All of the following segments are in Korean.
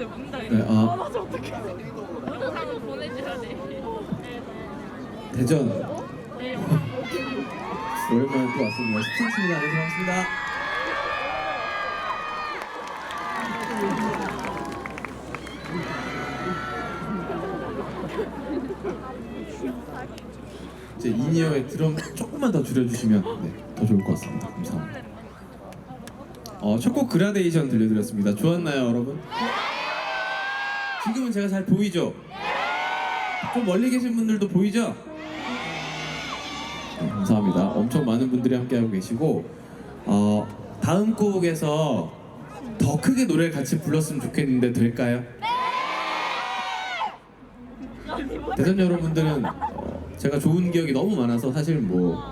진짜 묻는다. 네, 아 맞아 어떡해. 영상을 보내줘야 돼. 대전 네. 오랜만에 또 왔습니다. 17층입니다. 안녕하세요. 반갑습니다. 이제 인이어의 드럼 조금만 더 줄여주시면 네, 더 좋을 것 같습니다. 감사합니다. 어, 첫 곡 그라데이션 들려드렸습니다. 좋았나요, 여러분? 지금은 제가 잘 보이죠? 좀 멀리 계신 분들도 보이죠? 네, 감사합니다. 엄청 많은 분들이 함께하고 계시고 어, 다음 곡에서 더 크게 노래를 같이 불렀으면 좋겠는데 될까요? 대전 여러분들은 어, 제가 좋은 기억이 너무 많아서 사실 뭐,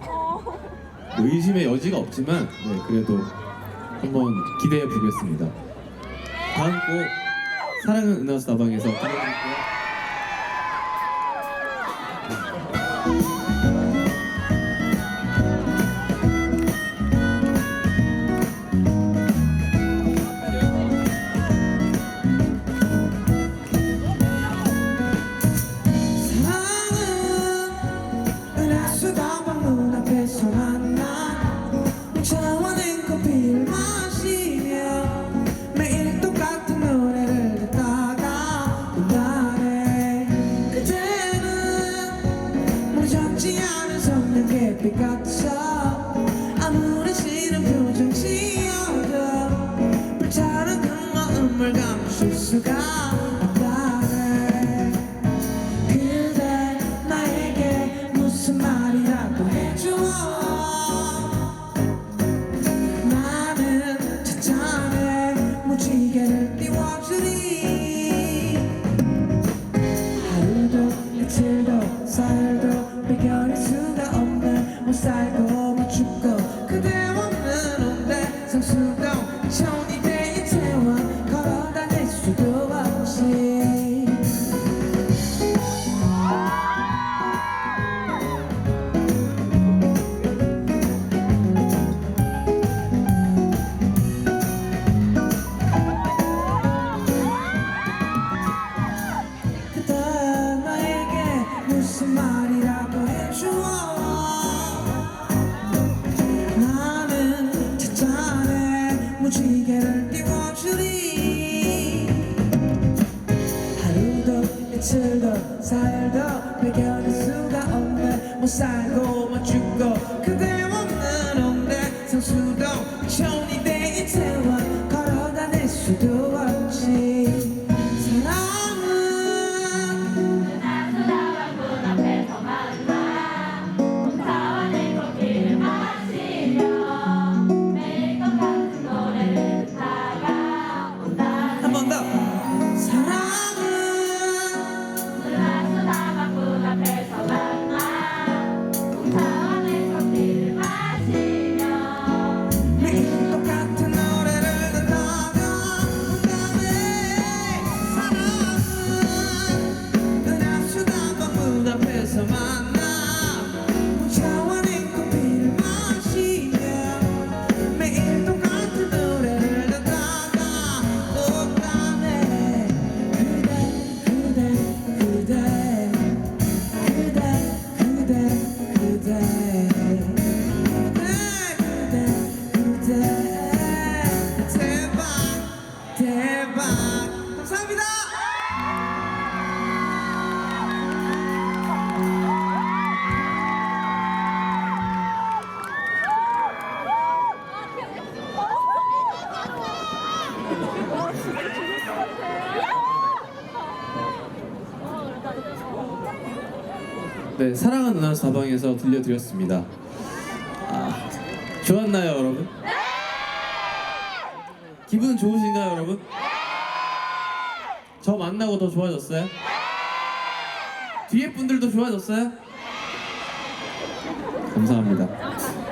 뭐 의심의 여지가 없지만 네, 그래도 한번 기대해 보겠습니다. 다음 곡 사랑은 은하수 다방에서 살고 못 죽고 그대 없는 온대 성수동 천이대 이태원 걸어다닐 수도 없지. 그대 나에게 무슨 말이라도 해줘 하루도 이틀도 사흘도 배겨낼 수가 없네. 못 살고 못 죽고 그대 없는 온대 성수동 네, 사랑은 은하수 다방에서 들려드렸습니다. 아, 좋았나요, 여러분? 기분 좋으신가요, 여러분? 저 만나고 더 좋아졌어요? 뒤에 분들도 좋아졌어요? 감사합니다.